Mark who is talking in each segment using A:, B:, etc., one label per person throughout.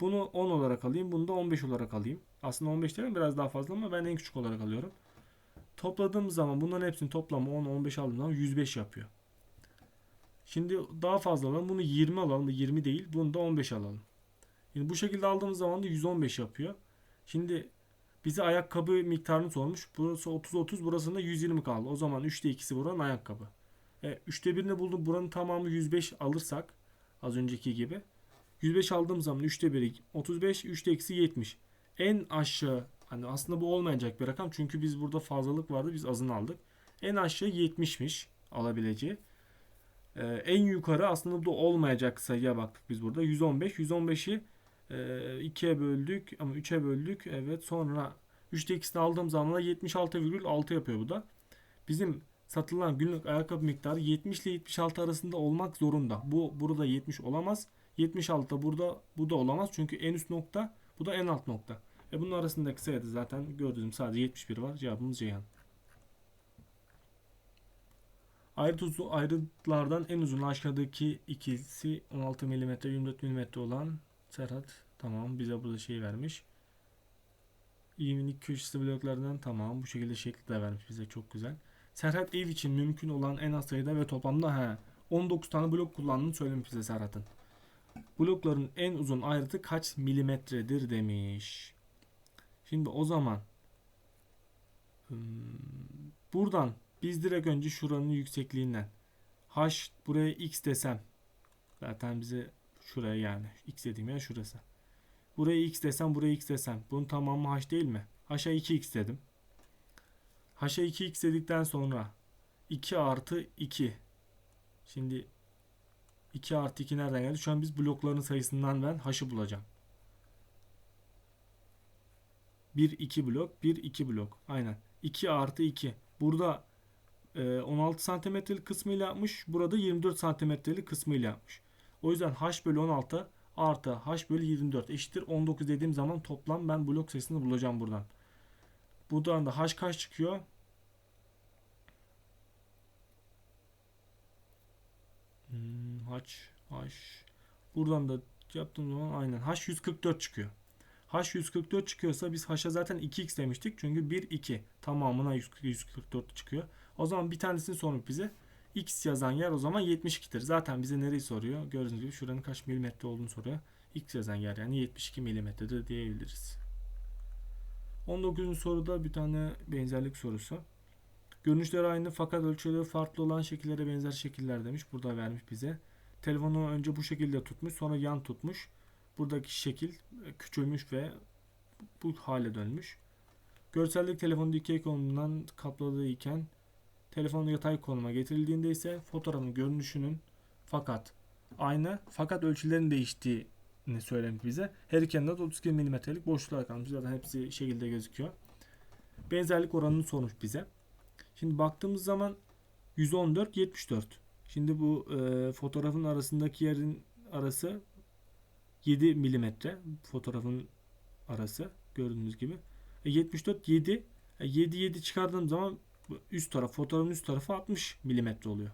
A: Bunu 10 olarak alayım. Bunu da 15 olarak alayım. Aslında 15 değil mi? Biraz daha fazla ama ben en küçük olarak alıyorum. Topladığım zaman bunların hepsinin toplamı 10, 15 aldığım zaman 105 yapıyor. Şimdi daha fazla alalım. Bunu 20 alalım. 20 değil. Bunu da 15 alalım. Şimdi bu şekilde aldığımız zaman da 115 yapıyor. Şimdi bize ayakkabı miktarını sormuş. Burası 30-30 burasında 120 kaldı. O zaman 3'te 2'si buranın ayakkabı. E, 3'te 1'ini buldum. Buranın tamamı 105 alırsak az önceki gibi. 105 aldığım zaman 3'te 1'i 35, 3'te eksi 70. En aşağı hani aslında bu olmayacak bir rakam çünkü biz burada fazlalık vardı biz azını aldık. En aşağı 70'miş alabileceği. Ee, en yukarı aslında bu da olmayacak sayıya baktık biz burada. 115. 115'i e, 2'ye böldük ama 3'e böldük. Evet sonra 3'te 2'sini aldığım zaman da 76,6 yapıyor bu da. Bizim satılan günlük ayakkabı miktarı 70 ile 76 arasında olmak zorunda. Bu burada 70 olamaz. 76 da burada bu da olamaz. Çünkü en üst nokta bu da en alt nokta. E bunun arasındaki sayıda zaten gördüğünüz sadece 71 var. Cevabımız Ceyhan. Uzun, ayrıtlardan en uzun aşağıdaki ikisi 16 mm 24 mm olan Serhat tamam bize burada şey vermiş. İğminik köşesi bloklardan tamam bu şekilde şekli de vermiş bize çok güzel. Serhat ev için mümkün olan en az sayıda ve toplamda he, 19 tane blok kullandığını söylemiş bize Serhat'ın. Blokların en uzun ayrıtı kaç milimetredir demiş. Şimdi o zaman hmm, buradan biz direkt önce şuranın yüksekliğinden h buraya x desem zaten bize şuraya yani x dediğim yer şurası. Buraya x desem buraya x desem bunun tamamı h değil mi? h'a 2x dedim. h'a 2x dedikten sonra 2 artı 2 şimdi 2 artı 2 nereden geldi? Şu an biz blokların sayısından ben h'ı bulacağım. 1 2 blok 1 2 blok. Aynen. 2 artı 2 burada e, 16 santimetrelik kısmıyla yapmış burada 24 santimetrelik kısmıyla yapmış. O yüzden h bölü 16 artı h bölü 24 eşittir 19 dediğim zaman toplam ben blok sayısını bulacağım buradan. Buradan da h kaç çıkıyor Hmm, h h buradan da yaptığım zaman aynen h 144 çıkıyor h 144 çıkıyorsa biz h'a zaten 2x demiştik. Çünkü 1 2 tamamına 144 çıkıyor. O zaman bir tanesini sormuş bize. X yazan yer o zaman 72'dir. Zaten bize nereyi soruyor? Gördüğünüz gibi şuranın kaç milimetre olduğunu soruyor. X yazan yer yani 72 milimetredir diyebiliriz. 19. soruda bir tane benzerlik sorusu. Görünüşleri aynı fakat ölçüleri farklı olan şekillere benzer şekiller demiş. Burada vermiş bize. Telefonu önce bu şekilde tutmuş sonra yan tutmuş. Buradaki şekil küçülmüş ve bu hale dönmüş. Görsellik telefonu dikey konumdan kapladığı iken telefon yatay konuma getirildiğinde ise fotoğrafın görünüşünün fakat aynı fakat ölçülerin değiştiğini söylemiş bize. Her iki yanında da 32 mm'lik boşluklar kalmış. Zaten hepsi şekilde gözüküyor. Benzerlik oranını sormuş bize. Şimdi baktığımız zaman 114 74. Şimdi bu e, fotoğrafın arasındaki yerin arası 7 milimetre fotoğrafın arası gördüğünüz gibi. E, 74 7 e, 7 7 çıkardığım zaman üst taraf fotoğrafın üst tarafı 60 milimetre oluyor.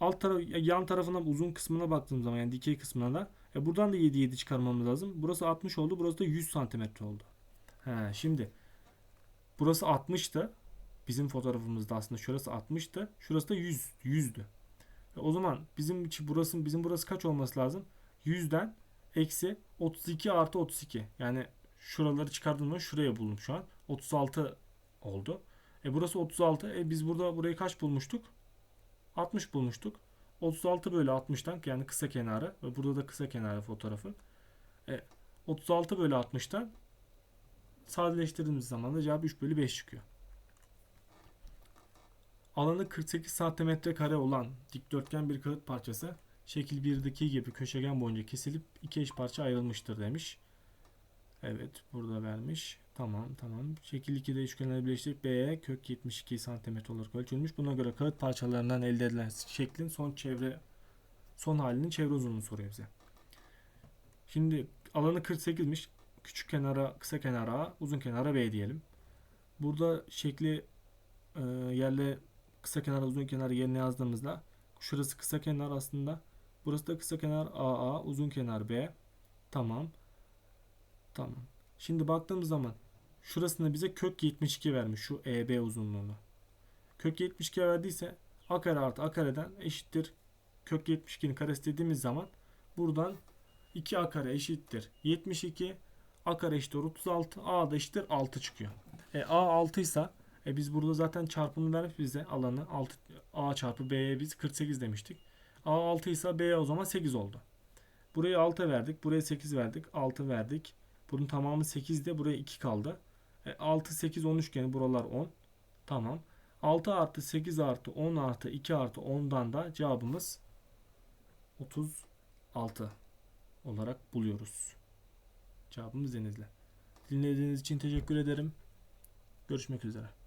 A: Alt taraf yan tarafına uzun kısmına baktığım zaman yani dikey kısmına da e, buradan da 7 7 çıkarmamız lazım. Burası 60 oldu. Burası da 100 santimetre oldu. He, şimdi burası 60'tı. Bizim fotoğrafımızda aslında şurası 60'tı. Şurası da 100 100'dü. O zaman bizim için burası bizim burası kaç olması lazım? 100'den eksi 32 artı 32. Yani şuraları çıkardığımda şuraya buldum şu an. 36 oldu. E burası 36. E biz burada burayı kaç bulmuştuk? 60 bulmuştuk. 36 bölü 60'tan yani kısa kenarı ve burada da kısa kenarı fotoğrafı. E, 36 bölü 60'tan sadeleştirdiğimiz zaman da cevap 3 bölü 5 çıkıyor. Alanı 48 santimetre kare olan dikdörtgen bir kağıt parçası şekil 1'deki gibi köşegen boyunca kesilip iki eş parça ayrılmıştır demiş. Evet burada vermiş. Tamam tamam. Şekil 2'de üçgenleri birleştirip B'ye kök 72 cm olarak ölçülmüş. Buna göre kağıt parçalarından elde edilen şeklin son çevre son halinin çevre uzunluğunu soruyor bize. Şimdi alanı 48'miş. Küçük kenara, kısa kenara uzun kenara B diyelim. Burada şekli e, yerle kısa kenar, uzun kenar yerine yazdığımızda şurası kısa kenar aslında Burası da kısa kenar AA, uzun kenar B. Tamam. Tamam. Şimdi baktığımız zaman şurasında bize kök 72 vermiş şu EB uzunluğunu. Kök 72 verdiyse a kare artı a kareden eşittir kök 72'nin karesi dediğimiz zaman buradan 2a kare eşittir 72 a kare eşittir 36 a da eşittir 6 çıkıyor. E, a 6 ise e, biz burada zaten çarpımını vermiş bize alanı 6 a çarpı b'ye biz 48 demiştik. a 6 ise b'ye o zaman 8 oldu. Buraya 6 verdik. Buraya 8 verdik. 6 verdik. Bunun tamamı 8 de buraya 2 kaldı. E, 6, 8, 10 üçgeni buralar 10. Tamam. 6 artı 8 artı 10 artı 2 artı 10'dan da cevabımız 36 olarak buluyoruz. Cevabımız Denizli. Dinlediğiniz için teşekkür ederim. Görüşmek üzere.